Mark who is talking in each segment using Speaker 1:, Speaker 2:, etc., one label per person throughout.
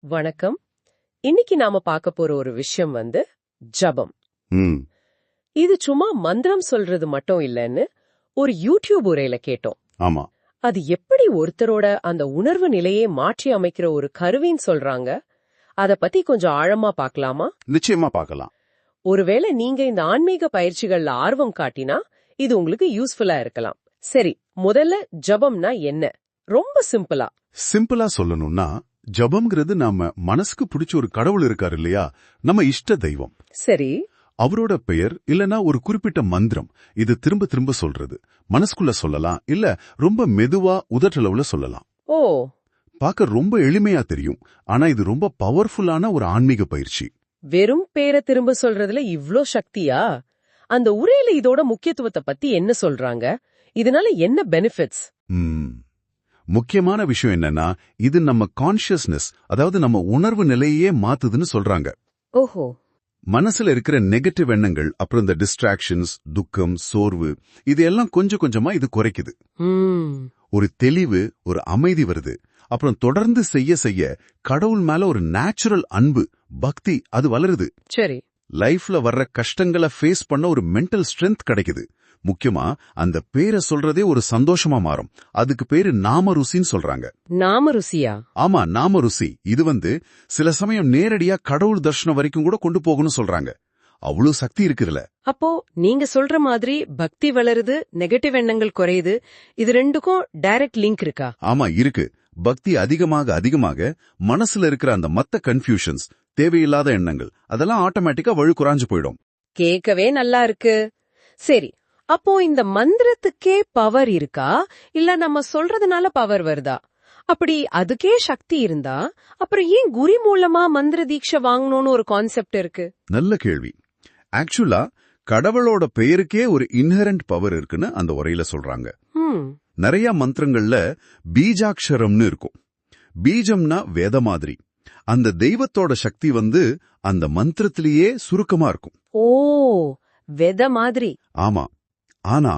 Speaker 1: வணக்கம். இன்னைக்கு நாம பார்க்க போற ஒரு விஷயம் வந்து ஜபம். இது சும்மா மந்திரம் சொல்றது மட்டும் இல்லைன்னு ஒரு யூடியூப் உரையில கேட்டோம்.
Speaker 2: ஆமா.
Speaker 1: அது எப்படி ஒருத்தரோட அந்த உணர்வு நிலையை மாற்றி அமைக்கிற ஒரு கருவின்னு சொல்றாங்க. அத பத்தி கொஞ்சம் ஆழமா பார்க்கலாமா?
Speaker 2: நிச்சயமா பார்க்கலாம்.
Speaker 1: ஒருவேளை நீங்க இந்த ஆன்மீக பயிற்சிகள்ல ஆர்வம் காட்டினா இது உங்களுக்கு யூஸ்ஃபுல்லா இருக்கலாம். சரி முதல்ல ஜபம்னா என்ன? ரொம்ப சிம்பிளா.
Speaker 2: சிம்பிளா சொல்லணும்னா ஜபம்ங்கிறது நாம மனசுக்கு பிடிச்ச ஒரு கடவுள் இருக்காரு இல்லையா? நம்ம இஷ்ட தெய்வம்.
Speaker 1: சரி.
Speaker 2: அவரோட பெயர் இல்லனா ஒரு குறிப்பிட்ட மந்திரம். இது திரும்ப திரும்ப சொல்றது. மனசுக்குள்ள சொல்லலாம். இல்ல ரொம்ப மெதுவா உதட்டளவுல சொல்லலாம்.
Speaker 1: ஓ.
Speaker 2: பார்க்க ரொம்ப எளிமையா தெரியும். ஆனா இது ரொம்ப பவர்ஃபுல்லான ஒரு ஆன்மீக பயிற்சி.
Speaker 1: வெறும் பேரை திரும்ப சொல்றதுல இவ்ளோ சக்தியா? அந்த உரையில இதோட முக்கியத்துவத்தை பத்தி என்ன சொல்றாங்க? இதனால என்ன பெனிஃபிட்ஸ்
Speaker 2: ம். முக்கியமான விஷயம் என்னன்னா இது நம்ம கான்ஷியஸ்னஸ் அதாவது நம்ம உணர்வு நிலையே மாத்துதுன்னு சொல்றாங்க.
Speaker 1: ஓஹோ.
Speaker 2: மனசுல இருக்கிற நெகட்டிவ் எண்ணங்கள் அப்புறம் இந்த டிஸ்ட்ராக்ஷன்ஸ் துக்கம் சோர்வு இது எல்லாம் கொஞ்சம் கொஞ்சமா இது குறைக்குது. ஒரு தெளிவு ஒரு அமைதி வருது. அப்புறம் தொடர்ந்து செய்ய செய்ய கடவுள் மேல ஒரு நேச்சுரல் அன்பு பக்தி அது வளருது.
Speaker 1: சரி.
Speaker 2: லைஃப்ல வர்ற கஷ்டங்களை ஃபேஸ் பண்ண ஒரு மென்டல் ஸ்ட்ரென்த் கிடைக்குது. முக்கியமா அந்த பேரை சொல்றதே ஒரு சந்தோஷமா மாறும். அதுக்கு பேரு நாம ருசின்னு சொல்றாங்க.
Speaker 1: நாம ருசியா?
Speaker 2: ஆமா நாம ருசி. இது வந்து சில சமயம் நேரடியா கடவுள் தர்ஷனம் வரைக்கும் கூட கொண்டு போகணும்னு சொல்றாங்க. அவ்வளவு சக்தி இருக்குதுல.
Speaker 1: அப்போ நீங்க சொல்ற மாதிரி பக்தி வளருது நெகட்டிவ் எண்ணங்கள் குறையுது இது ரெண்டுக்கும் டைரக்ட் லிங்க் இருக்கா?
Speaker 2: ஆமா இருக்கு. பக்தி அதிகமாக அதிகமாக மனசுல இருக்கிற அந்த மத்த கன்ஃபியூஷன்ஸ் தேவையில்லாத எண்ணங்கள். அதெல்லாம் ஆட்டோமேட்டிக்கா வழு குறைஞ்சு போயிடும்.
Speaker 1: கேட்கவே நல்லா இருக்கு. சரி அப்போ இந்த மந்திரத்துக்கே பவர் இருக்கா? இல்ல நம்ம சொல்றதுனால பவர் வருதா? அப்படி அதுக்கே சக்தி இருந்தா அப்புறம் ஏன் குரு மூலமா மந்திர தீட்சை வாங்கணும்னு ஒரு கான்செப்ட் இருக்கு?
Speaker 2: நல்ல கேள்வி. ஆக்சுவலா கடவுளோட பெயருக்கே ஒரு இன்ஹரண்ட் பவர் இருக்குன்னு அந்த உரையில சொல்றாங்க. நிறைய மந்திரங்கள்ல பீஜாட்சரம்னு இருக்கும். பீஜம்னா வேத மாதிரி. அந்த தெய்வத்தோட சக்தி வந்து அந்த மந்திரத்திலேயே சுருக்கமா இருக்கும்.
Speaker 1: ஓ வெத மாதிரி.
Speaker 2: ஆமா. ஆனா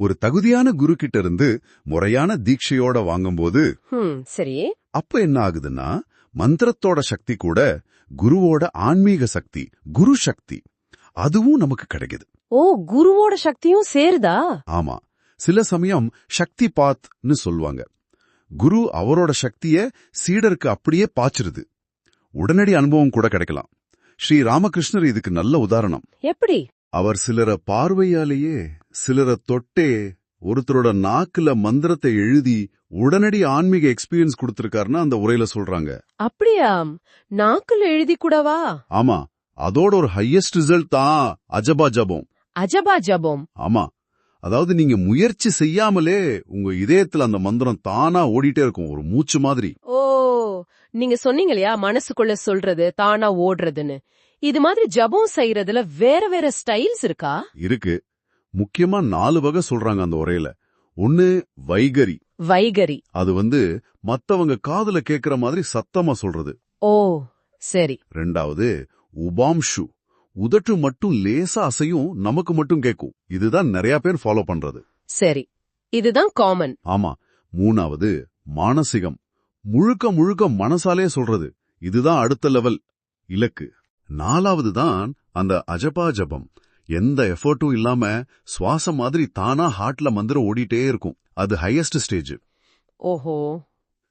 Speaker 2: ஒரு தகுதியான குரு கிட்ட இருந்து முறையான தீட்சையோட வாங்கும்போது
Speaker 1: சரி.
Speaker 2: அப்ப என்ன ஆகுதுன்னா மந்திரத்தோட சக்தி கூட குருவோட ஆன்மீக சக்தி குரு சக்தி அதுவும் நமக்கு கிடைக்குது.
Speaker 1: ஓ குருவோட சக்தியும் சேருதா?
Speaker 2: ஆமா. சில சமயம் சக்தி பாத்னு சொல்லுவாங்க குரு அவரோட சக்திய சீடருக்கு அப்படியே பாய்ச்சிருது. உடனடி அனுபவம் கூட கிடைக்கலாம். ஸ்ரீ ராமகிருஷ்ணர் இதுக்கு நல்ல உதாரணம்.
Speaker 1: எப்படி?
Speaker 2: அவர் சிலரை பார்வையாலேயே சிலரை தொட்டே ஒருத்தரோட நாக்குல மந்திரத்தை எழுதி உடனடி ஆன்மீக எக்ஸ்பீரியன்ஸ் கொடுத்திருக்காருன்னு அந்த உரையில சொல்றாங்க.
Speaker 1: அப்படியா? நாக்குல எழுதி கூடவா?
Speaker 2: ஆமா. அதோட ஒரு ஹையஸ்ட் ரிசல்ட் தான் அஜபா ஜபம்.
Speaker 1: அஜபா ஜபம்.
Speaker 2: ஆமா. அதாவது நீங்க முயற்சி செய்யாமலே உங்க இதயத்துல அந்த மந்திரம் தானா ஓடிட்டே இருக்கும். ஒரு மூச்சு மாதிரி.
Speaker 1: நீங்க சொன்னீங்க இல்லையா மனசுக்குள்ள சொல்றது தானா ஓடுறதுன்னு. இது மாதிரி ஜபம் செய்யறதுல வேற வேற ஸ்டைல்ஸ் இருக்கா?
Speaker 2: இருக்கு. முக்கியமா நாலு வகை சொல்றாங்க அந்த உரையில. ஒன்னு வைகரி.
Speaker 1: வைகரி.
Speaker 2: அது வந்து மத்தவங்க காதுல கேக்குற மாதிரி சத்தமா சொல்றது.
Speaker 1: ஓ சரி.
Speaker 2: ரெண்டாவது உபாம்ஷு. உதட்டு மட்டும் லேசா அசையும் நமக்கு மட்டும் கேட்கும் இதுதான் நிறைய பேர் ஃபாலோ பண்றது.
Speaker 1: சரி. இதுதான் காமன்
Speaker 2: ஆமா. மூணாவது மானசிகம். முழுக்க முழுக்க மனசாலே சொல்றது. இதுதான் அடுத்த லெவல் இலக்கு. நாலாவது தான் அந்த அஜபா ஜபம். எந்த எஃபர்ட்டும் இல்லாம சுவாசம் மாதிரி தானா ஹார்ட்ல மந்திரம் ஓடிட்டே இருக்கும். அது ஹையஸ்ட் ஸ்டேஜ்
Speaker 1: ஓஹோ.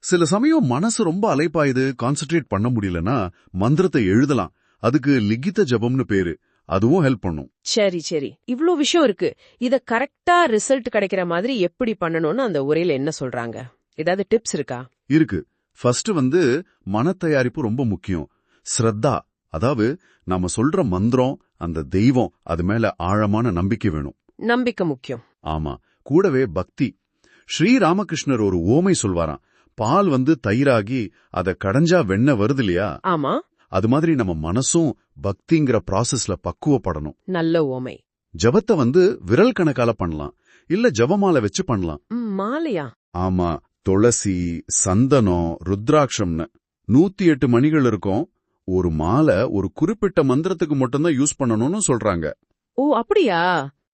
Speaker 2: சில சமயம் மனசு ரொம்ப அலைப்பாயுது கான்சென்ட்ரேட் பண்ண முடியலன்னா மந்திரத்தை எழுதலாம். அதுக்கு லிகித ஜபம்னு பேரு. அதுவும் ஹெல்ப் பண்ணும்.
Speaker 1: சரி சரி. இவ்ளோ விஷயம் இருக்கு. இத கரெக்டா ரிசல்ட் கிடைக்கிற மாதிரி எப்படி பண்ணணும்னு அந்த உரையில என்ன சொல்றாங்க? ஏதாவது டிப்ஸ் இருக்கா?
Speaker 2: இருக்கு. ஃபர்ஸ்ட் வந்து மன தயாரிப்பு ரொம்ப முக்கியம். ஸ்ரத்தா அதாவது நாம சொல்ற மந்திரம் அந்த தெய்வம் அது மேல ஆழமான நம்பிக்கை வேணும்.
Speaker 1: நம்பிக்கை முக்கியம்.
Speaker 2: ஆமா. கூடவே பக்தி. ஸ்ரீ ராமகிருஷ்ணர் ஒரு ஓமை சொல்வாராம். பால் வந்து தயிராகி அத கடைஞ்சா வெண்ணெய் வருது இல்லையா?
Speaker 1: ஆமா.
Speaker 2: அது மாதிரி நம்ம மனசும் பக்திங்கிற ப்ராசஸ்ல பக்குவப்படணும்.
Speaker 1: நல்ல ஓமை.
Speaker 2: ஜபத்தை வந்து விரல் கணக்கால பண்ணலாம். இல்ல ஜபமாலை வச்சு பண்ணலாம்.
Speaker 1: மாலையா?
Speaker 2: ஆமா. துளசி சந்தனம் ருத்ராட்சம்னு நூத்தி எட்டு மணிகள் இருக்கும். ஒரு மாலை ஒரு குறிப்பிட்ட மந்திரத்துக்கு மட்டும்தான் யூஸ் பண்ணணும்னு சொல்றாங்க.
Speaker 1: ஓ அப்படியா?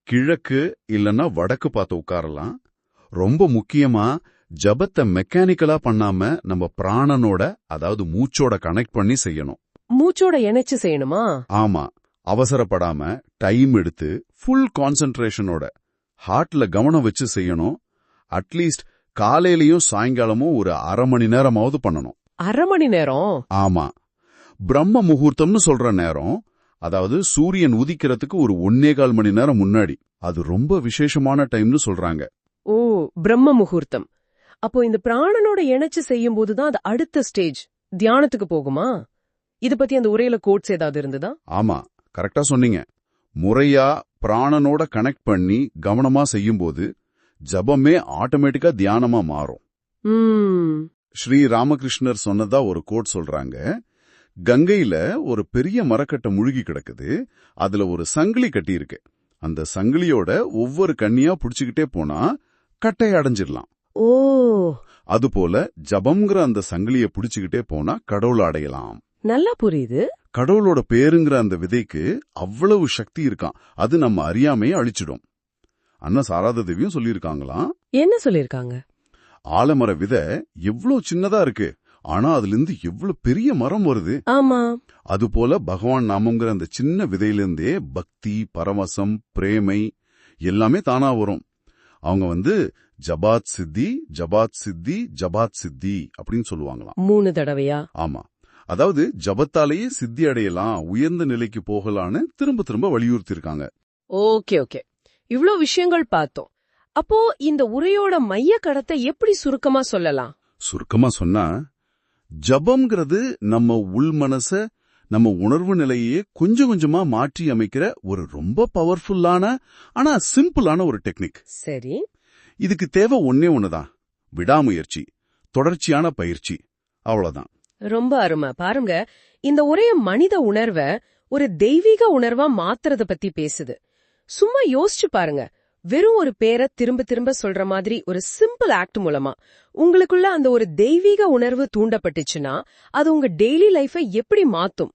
Speaker 2: கிழக்கு இல்லனா வடக்கு பார்த்து உட்காரலாம். ரொம்ப முக்கியமா ஜபத்தை மெக்கானிக்கலா பண்ணாம நம்ம பிராணனோட அதாவது மூச்சோட கனெக்ட் பண்ணி செய்யணும்.
Speaker 1: மூச்சோட இணைச்சு செய்யணுமா?
Speaker 2: ஆமா. அவசரப்படாம டைம் எடுத்து ஃபுல் கான்சென்ட்ரேஷனோட ஹார்ட்ல கவனம் வச்சு செய்யணும். அட்லீஸ்ட் காலையிலயும் சாயங்காலமும் ஒரு அரை மணி நேரமாவது பண்ணணும்.
Speaker 1: அரை மணி நேரம்?
Speaker 2: ஆமா. பிரம்ம முகூர்த்தம்னு சொல்ற நேரம் அதாவது சூரியன் உதிக்கிறதுக்கு ஒரு ஒன்னே கால் மணி நேரம் முன்னாடி. அது ரொம்ப விசேஷமான டைம்னு சொல்றாங்க.
Speaker 1: ஓ பிரம்ம முகூர்த்தம். அப்போ இந்த பிராணனோட இணைச்சு செய்யும் போதுதான் அது அடுத்த ஸ்டேஜ். தியானத்துக்கு போகுமா? இத பத்தி அந்த உரையில கோட்ஸ் ஏதாவது இருந்ததா?
Speaker 2: ஆமா கரெக்டா சொன்னீங்க. முறையா பிராணனோட கனெக்ட் பண்ணி கவனமா செய்யும்போது ஜபமே ஆட்டோமேட்டிக்கா தியானமா மாறும். ஸ்ரீ ராமகிருஷ்ணர் சொன்னதா ஒரு கோட் சொல்றாங்க. கங்கையில ஒரு பெரிய மரக்கட்டை முழுகி கிடக்குது. அதுல ஒரு சங்கிலி கட்டி இருக்கு அந்த சங்கிலியோட ஒவ்வொரு கண்ணியா புடிச்சுக்கிட்டே போனா கட்டையை அடைஞ்சிடலாம்.
Speaker 1: ஓ.
Speaker 2: அதுபோல ஜபம்ங்கிற அந்த சங்கிலிய புடிச்சுக்கிட்டே போனா கடவுளை அடையலாம்.
Speaker 1: நல்லா புரியுது.
Speaker 2: கடவுளோட பேருங்கிற அந்த விதைக்கு அவ்வளவு சக்தி இருக்கான் அது நம்ம அறியாமையே அழிச்சிடும். அண்ணா சாராத தேவியும் சொல்லியிருக்காங்களாம்.
Speaker 1: என்ன சொல்லிருக்காங்க
Speaker 2: ஆலமர விதை எவ்வளவு சின்னதா இருக்கு. ஆனா அதுல இருந்து எவ்வளவு பெரிய மரம் வருது.
Speaker 1: ஆமா.
Speaker 2: அதுபோல பகவான் நாமங்கிற அந்த சின்ன விதையிலிருந்தே பக்தி பரவசம் பிரேமை எல்லாமே தானா வரும். அவங்க வந்து ஜபாத் சித்தி ஜபாத் சித்தி ஜபாத் சித்தி அப்படின்னு சொல்லுவாங்களாம்.
Speaker 1: மூணு தடவையா?
Speaker 2: ஆமா. அதாவது ஜபத்தாலேயே சித்தி அடையலாம் உயர்ந்த நிலைக்கு போகலான்னு திரும்ப திரும்ப வலியுறுத்திருக்காங்க
Speaker 1: ஓகே ஓகே. இவ்ளோ விஷயங்கள் பார்த்தோம். அப்போ இந்த உரையோட மைய கடத்தை எப்படி சுருக்கமா சொல்லலாம்?
Speaker 2: சுருக்கமா சொன்னா ஜபம்ங்கிறது நம்ம உள் மனச நம்ம உணர்வு நிலையே கொஞ்சம் கொஞ்சமா மாற்றி அமைக்கிற ஒரு ரொம்ப பவர்ஃபுல்லான ஆனா சிம்பிளான ஒரு டெக்னிக்
Speaker 1: சரி.
Speaker 2: இதுக்கு தேவை ஒன்னே ஒண்ணுதான். விடாமுயற்சி தொடர்ச்சியான பயிற்சி. அவ்வளவுதான்.
Speaker 1: ரொம்ப அருமை. பாருங்க இந்த உரைய மனித உணர்வ ஒரு தெய்வீக உணர்வா மாத்துறத பத்தி பேசுது. சும்மா யோசிச்சு பாருங்க. வெறும் ஒரு பேரை திரும்ப திரும்ப சொல்ற மாதிரி ஒரு சிம்பிள் ஆக்ட் மூலமா உங்களுக்குள்ள அந்த ஒரு தெய்வீக உணர்வு தூண்டப்பட்டுச்சுன்னா அது உங்க டெய்லி லைஃபை எப்படி மாத்தும்?